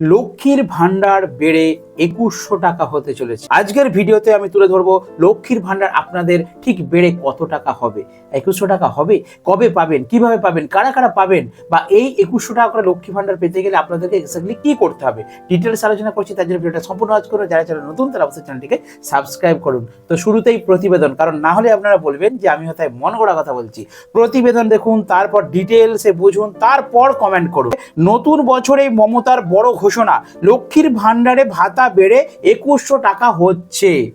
লক্ষ্মীর ভাণ্ডার বেড়ে একুশশো টাকা হতে চলেছে। আজকের ভিডিওতে আমি তুলে ধরবো লক্ষ্মীর ভান্ডার আপনাদের ঠিক বেড়ে কত টাকা হবে? একুশশো টাকা হবে? কবে পাবেন? কীভাবে পাবেন? কারা কারা পাবেন? বা এই একুশশো টাকা করে লক্ষ্মী ভান্ডার পেতে গেলে আপনাদেরকে এক্স্যাক্টলি কি করতে হবে? ডিটেলস আলোচনা করছি, তার জন্য ভিডিওটা সম্পূর্ণ আজ করুন। যারা যারা নতুন, তারা অবশ্যই চ্যানেলটিকে সাবস্ক্রাইব করুন। তো শুরুতেই প্রতিবেদন, কারণ না হলে আপনারা বলবেন যে আমি হয়তো মন গড়া কথা বলছি। প্রতিবেদন দেখুন, তারপর ডিটেলসে বুঝুন, তারপর কমেন্ট করুন। নতুন বছরে মমতার বড় ঘোষণা, লক্ষ্মীর ভান্ডারে ভাতা বেড়ে একুশশো টাকা হচ্ছে।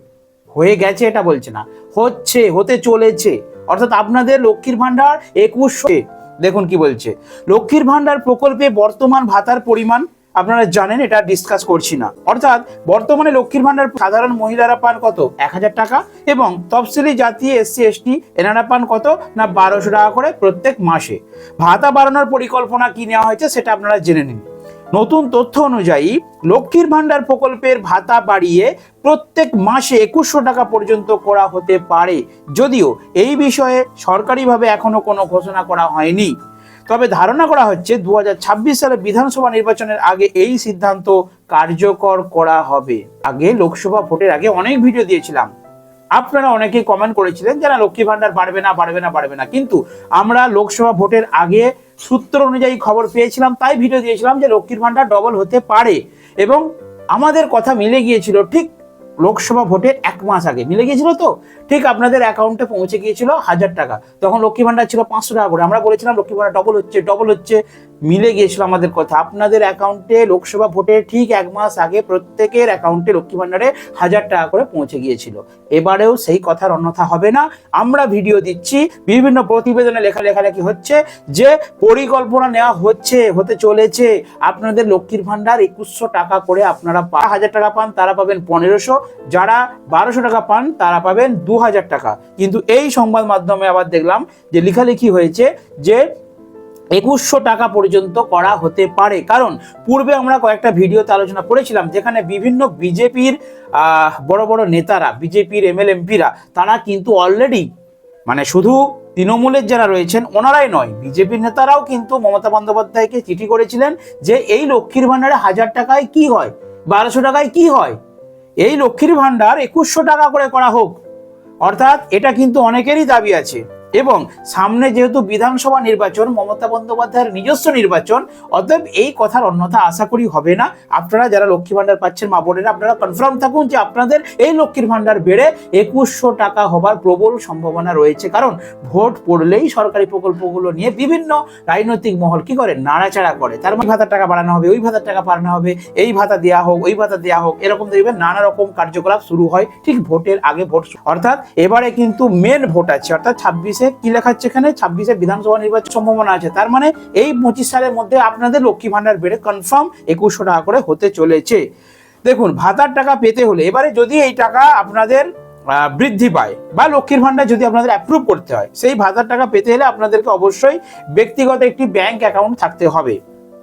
হয়ে গেছে এটা বলছে না। হচ্ছে, হতে চলেছে। অর্থাৎ আপনাদের লক্ষ্মীর ভান্ডার একুশশো। দেখুন কি বলছে। লক্ষ্মীর ভান্ডার প্রকল্পে বর্তমান ভাতার পরিমাণ, আপনারা জানেন, এটা ডিসকাস করছি না। অর্থাৎ বর্তমানে লক্ষ্মীর ভান্ডার সাধারণ মহিলারা পান কত? এক হাজার টাকা এবং তফসিলি জাতি এসসি, এসটি, এনারা পান কত? না, বারোশো টাকা করে প্রত্যেক মাসে। ভাতা বাড়ানোর পরিকল্পনা কি নেওয়া হয়েছে, সেটা আপনারা জেনে নিন। নতুন তথ্য অনুযায়ী লক্ষ্মীর ভান্ডার প্রকল্পের ভাতা বাড়িয়ে প্রত্যেক মাসে একুশশো টাকা পর্যন্ত করা হতে পারে। যদিও এই বিষয়ে সরকারিভাবে এখনও কোনো ঘোষণা করা হয়নি। তবে ধারণা করা হচ্ছে দু হাজার ছাব্বিশ সালে বিধানসভা নির্বাচনের আগে এই সিদ্ধান্ত কার্যকর করা হবে। আগে লোকসভা ভোটের আগে অনেক ভিডিও দিয়েছিলাম। আপনারা অনেকেই কমেন্ট করেছিলেন যে না লক্ষ্মী ভান্ডার বাড়বে না বাড়বে না বাড়বে না। কিন্তু আমরা লোকসভা ভোটের আগে সূত্র অনুযায়ী খবর পেয়েছিলাম, তাই ভিডিও দিয়েছিলাম যে লক্ষ্মীর ভাণ্ডার ডবল হতে পারে। এবং আমাদের কথা মিলে গিয়েছিল ঠিক লোকসভা ভোটের এক মাস আগে। মিলে গিয়েছিল তো? ঠিক আপনাদের অ্যাকাউন্টে পৌঁছে গিয়েছিল হাজার টাকা। তখন লক্ষ্মী ভাণ্ডার ছিল পাঁচশো টাকা করে। আমরা বলেছিলাম লক্ষ্মী ভাণ্ডার ডবল হচ্ছে ডবল হচ্ছে। মিলে গিয়েছিল আমাদের কথা। আপনাদের অ্যাকাউন্টে লোকসভা ভোটের ঠিক এক মাস আগে প্রত্যেকের অ্যাকাউন্টে লক্ষ্মী ভান্ডারে হাজার টাকা করে পৌঁছে গিয়েছিল। এবারেও সেই কথার অন্যথা হবে না। আমরা ভিডিও দিচ্ছি, বিভিন্ন প্রতিবেদনে লেখা লেখালেখি হচ্ছে যে পরিকল্পনা নেওয়া হচ্ছে, হতে চলেছে। আপনাদের লক্ষ্মীর ভান্ডার একুশশো টাকা করে আপনারা হাজার টাকা পান, তারা পাবেন পনেরোশো। যারা বারোশো টাকা পান, তারা পাবেন দু হাজার টাকা। কিন্তু এই সংবাদ মাধ্যমে আবার দেখলাম যে লেখালেখি হয়েছে যে একুশশো টাকা পর্যন্ত করা হতে পারে। কারণ পূর্বে আমরা কয়েকটা ভিডিওতে আলোচনা করেছিলাম, যেখানে বিভিন্ন বিজেপির বড় বড় নেতারা, বিজেপির এমএল এমপিরা তারা কিন্তু অলরেডি মানে শুধু তৃণমূলের যারা রয়েছেন, ওনারাই নয়, বিজেপির নেতারাও কিন্তু মমতা বন্দ্যোপাধ্যায়কে চিঠি করেছিলেন যে এই লক্ষ্মীর ভাণ্ডারে হাজার টাকায় কি হয়, বারোশো টাকায় কি হয়? এই লক্ষ্মীর ভাণ্ডার একুশশো টাকা করে করা হোক। অর্থাৎ এটা কিন্তু অনেকেরই দাবি আছে। এবং সামনে যেহেতু বিধানসভা নির্বাচন, মমতা বন্দ্যোপাধ্যায়ের নিজস্ব নির্বাচন, অতএব এই কথার অন্যথা আশা করি হবে না। আপনারা যারা লক্ষ্মী ভান্ডার পাচ্ছেন, মা বোনেরা, আপনারা কনফার্ম থাকুন যে আপনাদের এই লক্ষ্মীর ভান্ডার বেড়ে একুশশো টাকা হবার প্রবল সম্ভাবনা রয়েছে। কারণ ভোট পড়লেই সরকারি প্রকল্পগুলো নিয়ে বিভিন্ন রাজনৈতিক মহল কি করে? নাড়াচাড়া করে। তার মানে ভাতার টাকা বাড়ানো হবে, ওই ভাতার টাকা বাড়ানো হবে, এই ভাতা দেওয়া হোক, ওই ভাতা দেওয়া হোক, এরকম দেখবেন নানা রকম কার্যকলাপ শুরু হয় ঠিক ভোটের আগে ভোট। অর্থাৎ এবারে কিন্তু মেন ভোট আছে, অর্থাৎ ছাব্বিশে কি লেখা আছে এখানে? ছাব্বিশে বিধানসভা নির্বাচন সম্ভাবনা আছে। তার মানে এই পঁচিশ সালের মধ্যে আপনাদের লক্ষ্মী ভান্ডার বেড়ে কনফার্ম একুশশো টাকা করে হতে চলেছে। দেখুন, ভাতার টাকা পেতে হলে এবারে যদি এই টাকা আপনাদের বৃদ্ধি পায় বা লক্ষ্মীর ভান্ডার যদি আপনাদের অ্যাপ্রুভ করতে হয়, সেই ভাতার টাকা পেতে হলে আপনাদেরকে অবশ্যই ব্যক্তিগত একটি ব্যাংক অ্যাকাউন্ট থাকতে হবে।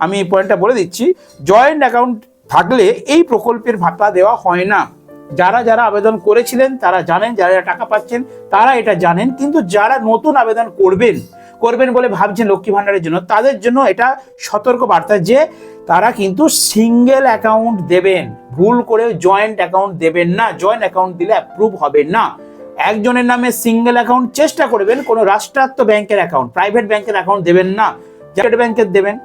আমি এই পয়েন্টটা বলে দিচ্ছি। জয়েন্ট অ্যাকাউন্ট থাকলে এই প্রকল্পের ভাতা দেওয়া হয় না। যারা যারা আবেদন করেছিলেন, তারা জানেন, যারা যারা টাকা পাচ্ছেন, তারা এটা জানেন। কিন্তু যারা নতুন আবেদন করবেন করবেন বলে ভাবছেন লক্ষ্মী ভান্ডারের জন্য, তাদের জন্য এটা সতর্ক বার্তা যে তারা কিন্তু সিঙ্গেল অ্যাকাউন্ট দেবেন। ভুল করে জয়েন্ট অ্যাকাউন্ট দেবেন না। জয়েন্ট অ্যাকাউন্ট দিলে অ্যাপ্রুভ হবে না। একজনের নামে সিঙ্গেল অ্যাকাউন্ট চেষ্টা করবেন, কোনো রাষ্ট্রায়ত্ত ব্যাংকের অ্যাকাউন্ট প্রাইভেট ব্যাংকের অ্যাকাউন্ট দেবেন না। স্টেট ব্যাংকের দেবেন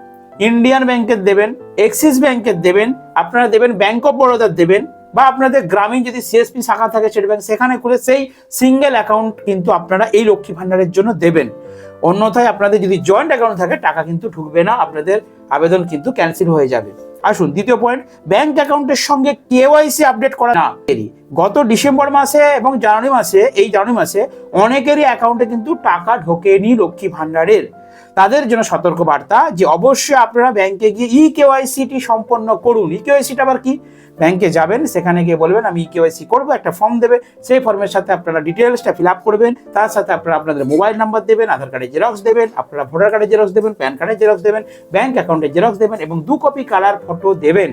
ইন্ডিয়ান ব্যাংকের দেবেন এক্সিস ব্যাংকের দেবেন, আপনারা দেবেন ব্যাংক অফ বরোদার দেবেন। বা আপনাদের গ্রামীণ যদি সিএসপি শাখা থাকে স্টেট ব্যাংক সেখানে খুলে সেই সিঙ্গেল অ্যাকাউন্ট কিন্তু আপনারা এই লক্ষ্মী ভান্ডারের জন্য দেবেন। অন্যথায় আপনাদের যদি জয়েন্ট অ্যাকাউন্ট থাকে, টাকা কিন্তু ঢুকবে না, আপনাদের আবেদন কিন্তু ক্যান্সেল হয়ে যাবে। আসুন, দ্বিতীয় পয়েন্ট ব্যাংক অ্যাকাউন্টের সঙ্গে কেওয়াইসি আপডেট করা না। গত ডিসেম্বর মাসে এবং জানুয়ারি মাসে, এই জানুয়ারি মাসে অনেকেরই অ্যাকাউন্টে কিন্তু টাকা ঢোকেনি লক্ষ্মী ভান্ডারের। তাদের জন্য সতর্ক বার্তা যে অবশ্যই আপনারা ব্যাংকে গিয়ে ই কেওয়াইসিটি সম্পন্ন করুন। ই কেওয়াইসিটা আবার কি? ব্যাংকে যাবেন, সেখানে গিয়ে বলবেন, আমি ই কেওয়াইসি করব, একটা ফর্ম দেবে। সেই ফর্মের সাথে আপনারা ডিটেলসটা ফিল আপ করবেন। তার সাথে আপনারা আপনাদের মোবাইল নাম্বার দেবেন আধার কার্ডের জেরক্স দেবেন, আপনারা ভোটার কার্ডের জেরক্স দেবেন প্যান কার্ডের জেরক্স দেবেন ব্যাংক অ্যাকাউন্টের জেরক্স দেবেন এবং দু কপি কালার ফটো দেবেন।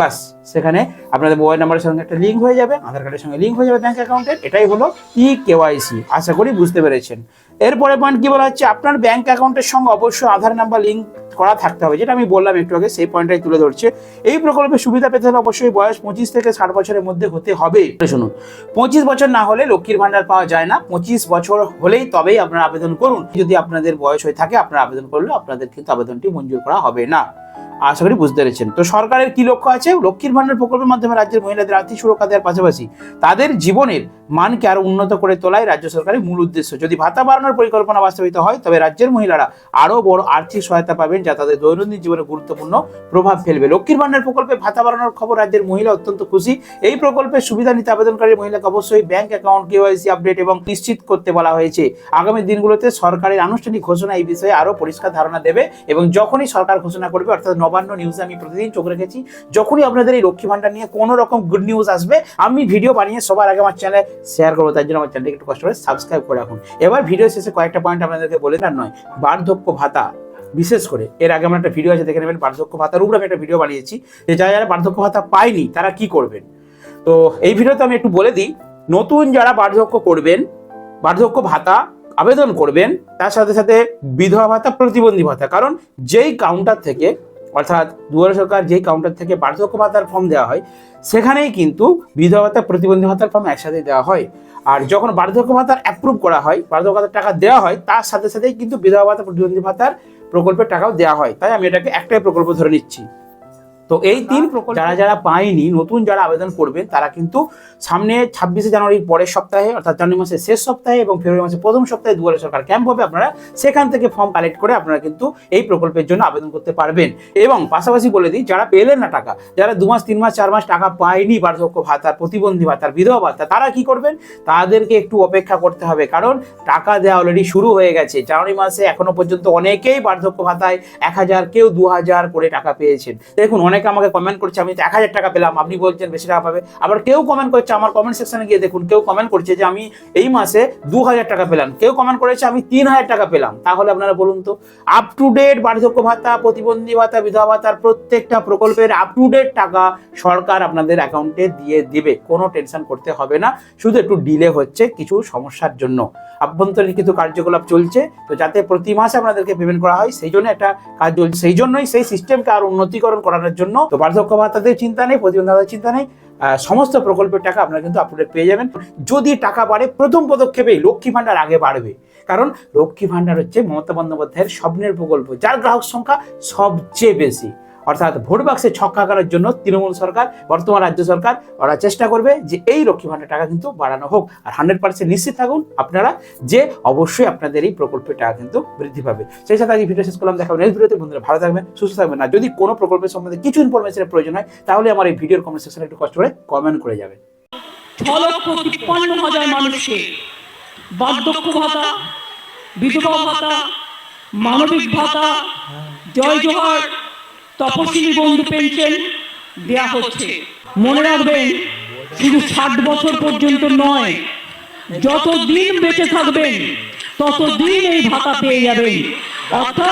বাস, সেখানে আপনাদের মোবাইল নাম্বারের সঙ্গে একটা লিঙ্ক হয়ে যাবে, আধার কার্ডের সঙ্গে লিঙ্ক হয়ে যাবে ব্যাঙ্ক অ্যাকাউন্টের এটাই হলো ই কেওয়াইসি আশা করি বুঝতে পেরেছেন। এরপরে পয়েন্ট কি বলা হচ্ছে? আপনার ব্যাঙ্ক অ্যাকাউন্টের সঙ্গে অবশ্যই আধার নাম্বার লিঙ্ক করা থাকতে হবে, যেটা আমি বললাম একটু আগে, সেই পয়েন্টটাই তুলে ধরছে। এই প্রকল্পের সুবিধা পেতে হলে অবশ্যই বয়স পঁচিশ থেকে ষাট বছরের মধ্যে হতে হবে। শুনুন, পঁচিশ বছর না হলে লক্ষ্মীর ভান্ডার পাওয়া যায় না, পঁচিশ বছর হলেই তবেই আপনারা আবেদন করুন। যদি আপনাদের বয়স হয়ে থাকে, আপনারা আবেদন করলে আপনাদের কিন্তু আবেদনটি মঞ্জুর করা হবে না। আশা করি বুঝতে পেরেছেন। তো সরকারের কি লক্ষ্য আছে? লক্ষ্মীর ভান্ডার প্রকল্পের মাধ্যমে রাজ্যের মহিলাদের আর্থিক সুরক্ষা দেওয়ার পাশাপাশি তাদের জীবনের মানকে আরও উন্নত করে তোলাই রাজ্য সরকারের মূল উদ্দেশ্য। যদি ভাতা বাড়ানোর পরিকল্পনা বাস্তবিত হয়, তবে রাজ্যের মহিলারা আরও বড় আর্থিক সহায়তা পাবেন যা তাদের দৈনন্দিন জীবনে গুরুত্বপূর্ণ প্রভাব ফেলবে। লক্ষ্মীর ভান্ডার প্রকল্পে ভাতা বাড়ানোর খবর রাজ্যের মহিলা অত্যন্ত খুশি। এই প্রকল্পের সুবিধা নিতে আবেদনকারী মহিলাকে অবশ্যই ব্যাংক অ্যাকাউন্ট কেওয়াইসি আপডেট এবং নিশ্চিত করতে বলা হয়েছে। আগামী দিনগুলোতে সরকারের আনুষ্ঠানিক ঘোষণা এই বিষয়ে আরও পরিষ্কার ধারণা দেবে এবং যখনই সরকার ঘোষণা করবে, অর্থাৎ নবান্ন নিউজে আমি প্রতিদিন চোখ রেখেছি। যখনই আপনাদের এই লক্ষ্মী ভান্ডার নিয়ে কোনো রকম গুড নিউজ আসবে, আমি ভিডিও বানিয়ে সবার আগে আমার চ্যানেলে শেয়ার করব, তার জন্য আমার চ্যানেলকে একটু কষ্ট করে সাবস্ক্রাইব করে রাখুন। এবার ভিডিও শেষে কয়েকটা পয়েন্ট আপনাদেরকে বলে দেন নয়, বার্ধক্য ভাতা। বিশেষ করে, এর আগে আমার একটা ভিডিও আছে, দেখে নেবেন, বার্ধক্য ভাতার উপরে আমি একটা ভিডিও বানিয়েছি, যে যারা যারা বার্ধক্য ভাতা পায়নি, তারা কি করবেন? তো এই ভিডিওতে আমি একটু বলে দিই, নতুন যারা বার্ধক্য করবেন, বার্ধক্য ভাতা আবেদন করবেন, তার সাথে সাথে বিধবা ভাতা, প্রতিবন্ধী ভাতা, কারণ যেই কাউন্টার থেকে অর্থাৎ দুয়ারে সরকার যেই কাউন্টার থেকে বার্ধক্য ভাতার ফর্ম দেওয়া হয়, সেখানেই কিন্তু বিধবা ভাতা প্রতিবন্ধী ভাতার ফর্ম একসাথে দেওয়া হয়। আর যখন বার্ধক্য ভাতার অ্যাপ্রুভ করা হয় বার্ধক্য ভাতার টাকা দেওয়া হয়, তার সাথে সাথেই কিন্তু বিধবা ভাতা প্রতিবন্ধী ভাতার প্রকল্পের টাকাও দেওয়া হয়। তাই আমি এটাকে একটাই প্রকল্প ধরে নিচ্ছি। তো এই তিন প্রকল্প যারা যারা পায়নি নতুন যারা আবেদন করবেন তারা কিন্তু সামনে ছাব্বিশে জানুয়ারির পরের সপ্তাহে অর্থাৎ জানুয়ারি মাসের শেষ সপ্তাহে এবং ফেব্রুয়ারি মাসের প্রথম সপ্তাহে দুয়ারে সরকার ক্যাম্প হবে। আপনারা সেখান থেকে ফর্ম কালেক্ট করে আপনারা কিন্তু এই প্রকল্পের জন্য আবেদন করতে পারবেন। এবং পাশাপাশি বলে দিই যারা পেলেন না টাকা যারা দু মাস তিন মাস চার মাস টাকা পায়নি বার্ধক্য ভাতা প্রতিবন্ধী ভাতা বিধবা ভাতা তারা কি করবেন? তাদেরকে একটু অপেক্ষা করতে হবে। কারণ টাকা দেওয়া অলরেডি শুরু হয়ে গেছে। জানুয়ারি মাসে এখনও পর্যন্ত অনেকেই বার্ধক্য ভাতায় এক হাজার কেউ দু হাজার করে টাকা পেয়েছেন। দেখুন অনেকে আমাকে কমেন্ট করছে, আমি এক হাজার টাকা পেলাম, আপনি বলছেন বেশি টাকা পাবে। আবার কেউ কমেন্ট করছে, আমার কমেন্ট সেকশনে গিয়ে দেখুন, কেউ কমেন্ট করছে যে আমি এই মাসে দু হাজার টাকা পেলাম। কেউ কমেন্ট করেছে, আমি তিন হাজার টাকা পেলাম। তাহলে আপনারা বলুন তো আপ টু ডেট বার্ধক্য ভাতা, প্রতিবন্ধী ভাতা, বিধবা ভাতার প্রত্যেকটা প্রকল্পের আপ টু ডেট টাকা সরকার আপনাদের অ্যাকাউন্টে দিয়ে দিবে। কোনো টেনশন করতে হবে না, শুধু একটু ডিলে হচ্ছে কিছু সমস্যার জন্য। আভ্যন্তরীণ কিছু কার্যকলাপ চলছে, তো যাতে প্রতি মাসে আপনাদেরকে পেমেন্ট করা হয়, সেই জন্য একটা কাজ চলছে। সেই জন্যই সেই সিস্টেমকে আরও উন্নতিকরণ করানোর জন্য তো বার্ধক্য ভাতাদের চিন্তা নেই, প্রতিবন্ধী চিন্তা নেই। সমস্ত প্রকল্পের টাকা আপনারা কিন্তু আপডেট পেয়ে যাবেন। যদি টাকা বাড়ে, প্রথম পদক্ষেপেই লক্ষ্মী ভাণ্ডার আগে বাড়বে। কারণ লক্ষ্মী ভাণ্ডার হচ্ছে মমতা বন্দ্যোপাধ্যায়ের স্বপ্নের প্রকল্প, যার গ্রাহক সংখ্যা সবচেয়ে বেশি। অর্থাৎ ভোট বাক্সে ছক্কা করার জন্য তৃণমূল সরকার, বর্তমান রাজ্য সরকার, ওরা চেষ্টা করবে যে এই লক্ষ্মী ভান্ডার টাকা কিন্তু বাড়ানো হোক। আর হান্ড্রেড পার্সেন্ট নিশ্চিত থাকুন আপনারা যে অবশ্যই আপনাদের এই প্রকল্পের টাকা কিন্তু বৃদ্ধি পাবে। সেই সাথে আজকে ভিডিও শেষ করলাম দেখাবেন নেক্সট ভিডিওতে। বন্ধুরা, ভালো থাকবেন, সুস্থ থাকবেন। আর যদি কোনো প্রকল্পের সম্বন্ধে কিছু ইনফরমেশনের প্রয়োজন হয়, তাহলে আমার এই ভিডিওর কমেন্ট সেকশনে একটু কষ্ট করে কমেন্ট করে যাবেন। ভাতা, বিধবা ভাতা, মানবিক ভাতা, জয় জোহার তপশিলি বন্ধু পেনশন দেয়া হচ্ছে। মনে রাখবেন, শুধু ষাট বছর পর্যন্ত নয়, যতদিন বেঁচে থাকবেন, ততদিন এই ভাতা পেয়ে যাবেন। অর্থাৎ